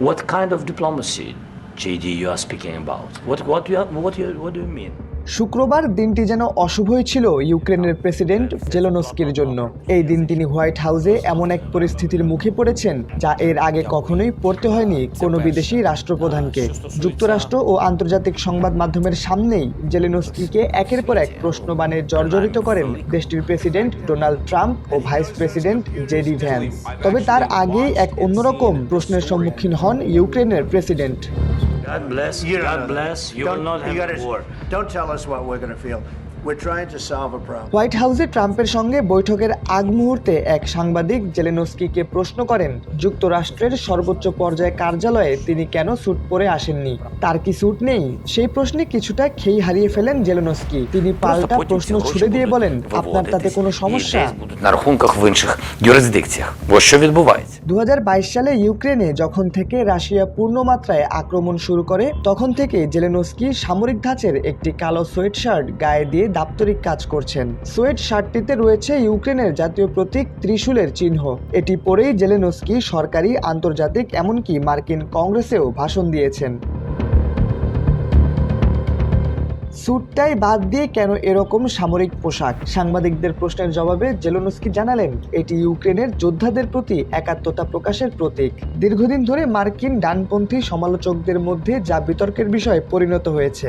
What kind of diplomacy, JD, you are speaking about? What, what, do, you what, you, what do you mean? শুক্রবার দিনটি যেন অশুভই ছিল ইউক্রেনের president জেলোনস্কির জন্য। এই দিন তিনি হোয়াইট হাউসে এমন এক পরিস্থিতির মুখে পড়েছেন যা এর আগে কখনোই পড়তে হয়নি কোনো বিদেশি রাষ্ট্রপ্রধানকে। যুক্তরাষ্ট্র ও আন্তর্জাতিক সংবাদ মাধ্যমের সামনেই জেলেনস্কিকে একের পর এক প্রশ্নবাণে জর্জরিত করেন দেশটির প্রেসিডেন্ট ডোনাল্ড ট্রাম্প ও ভাইস প্রেসিডেন্ট জেডি ভ্যান্স। তবে তার আগেই এক অন্যরকম প্রশ্নের সম্মুখীন হন ইউক্রেনের president. God bless, You God bless, you Don't- will not you have gotta- war. Don't tell us what we're going to feel. White হাউসে ট্রাম্পের সঙ্গে বৈঠকের আগ মুহূর্তে এক সাংবাদিক জেলেনস্কিকে প্রশ্ন করেন যুক্তরাষ্ট্রের সর্বোচ্চ পর্যায়ে কার্যালয়ে তিনি কেন স্যুট পরে আসেননি? তার কি স্যুট নেই? সেই প্রশ্নে কিছুটা খেই হারিয়ে ফেলেন জেলেনস্কি। তিনি পাল্টা প্রশ্ন ছুড়ে দিয়ে বলেন আপনার তাতে কোনো সমস্যা? দু হাজার বাইশ সালে ইউক্রেনে যখন থেকে রাশিয়া পূর্ণ মাত্রায় আক্রমণ শুরু করে তখন থেকে জেলেনস্কি সামরিক ধাঁচের একটি কালো সোয়েট শার্ট গায়ে দিয়ে দাপ্তরিক কাজ করছেন। সোয়েট শার্টটিতে রয়েছে ইউক্রেনের জাতীয় প্রতীক ত্রিশূলের চিহ্ন। এটি পরেই জেলেনস্কি সরকারি, আন্তর্জাতিক, এমনকি মার্কিন কংগ্রেসেও ভাষণ দিয়েছেন। স্যুটটাই বাদ দিয়ে কেন এরকম সামরিক পোশাক? সাংবাদিকদের প্রশ্নের জবাবে জেলোনস্কি জানালেন, এটি ইউক্রেনের যোদ্ধাদের প্রতি একাত্মতা প্রকাশের প্রতীক। দীর্ঘদিন ধরে মার্কিন ডানপন্থী সমালোচকদের মধ্যে যা বিতর্কের বিষয় পরিণত হয়েছে।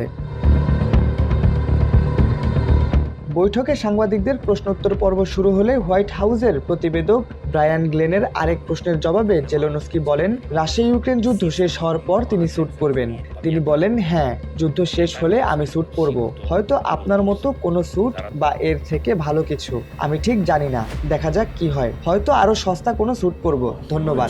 বৈঠকে সাংবাদিকদের প্রশ্নোত্তর পর্ব শুরু হলে হোয়াইট হাউসের প্রতিবেদক ব্রায়ান গ্লেনের আরেক প্রশ্নের জবাবে জেলোনস্কি বলেন রাশিয়া ইউক্রেন যুদ্ধ শেষ হওয়ার পর তিনি স্যুট পরবেন। তিনি বলেন হ্যাঁ যুদ্ধ শেষ হলে আমি স্যুট পরব। হয়তো আপনার মতো কোনো স্যুট বা এর থেকে ভালো কিছু, আমি ঠিক জানি না। দেখা যাক কি হয়। হয়তো আরও সস্তা কোনো স্যুট পরব। ধন্যবাদ।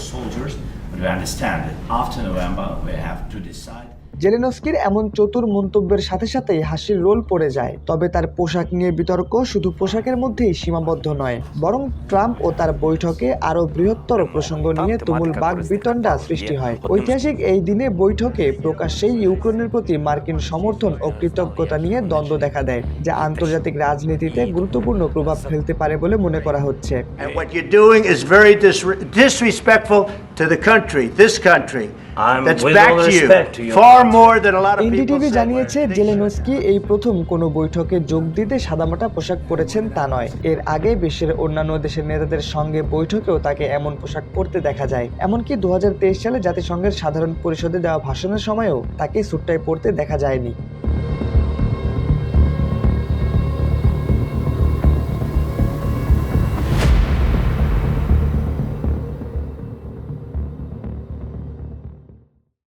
জেলেনস্কির এমন চতুর মন্তব্যের সাথে সাথেই হাসির রোল পড়ে যায় তবে তার পোশাক নিয়ে বিতর্ক শুধু পোশাকের মধ্যেই সীমাবদ্ধ নয় বরং ট্রাম্প ও তার বৈঠকে আরও বৃহত্তর প্রসঙ্গ নিয়ে তুমুল বাক বিতণ্ডা সৃষ্টি হয় ঐতিহাসিক এই দিনে বৈঠকে প্রকাশ্যেই ইউক্রেনের প্রতি মার্কিন সমর্থন ও কৃতজ্ঞতা নিয়ে দ্বন্দ্ব দেখা দেয় যা আন্তর্জাতিক রাজনীতিতে গুরুত্বপূর্ণ প্রভাব ফেলতে পারে বলে মনে করা হচ্ছে And what you're doing is very dis- disrespectful to the country, this country. I'm that's with back to you. to Far more than a lot of people NDTV জানিয়েছে জেলেনস্কি এই প্রথম কোনো বৈঠকে যোগ দিতে সাদামাটা পোশাক পরেছেন তা নয়। এর আগে বিশ্বের অন্যান্য দেশের নেতাদের সঙ্গে বৈঠকেও তাকে এমন পোশাক পরতে দেখা যায়। এমনকি দু হাজার তেইশ সালে জাতিসংঘের সাধারণ পরিষদে দেওয়া ভাষণের সময়ও তাকে সুটটাই পরতে দেখা যায়নি।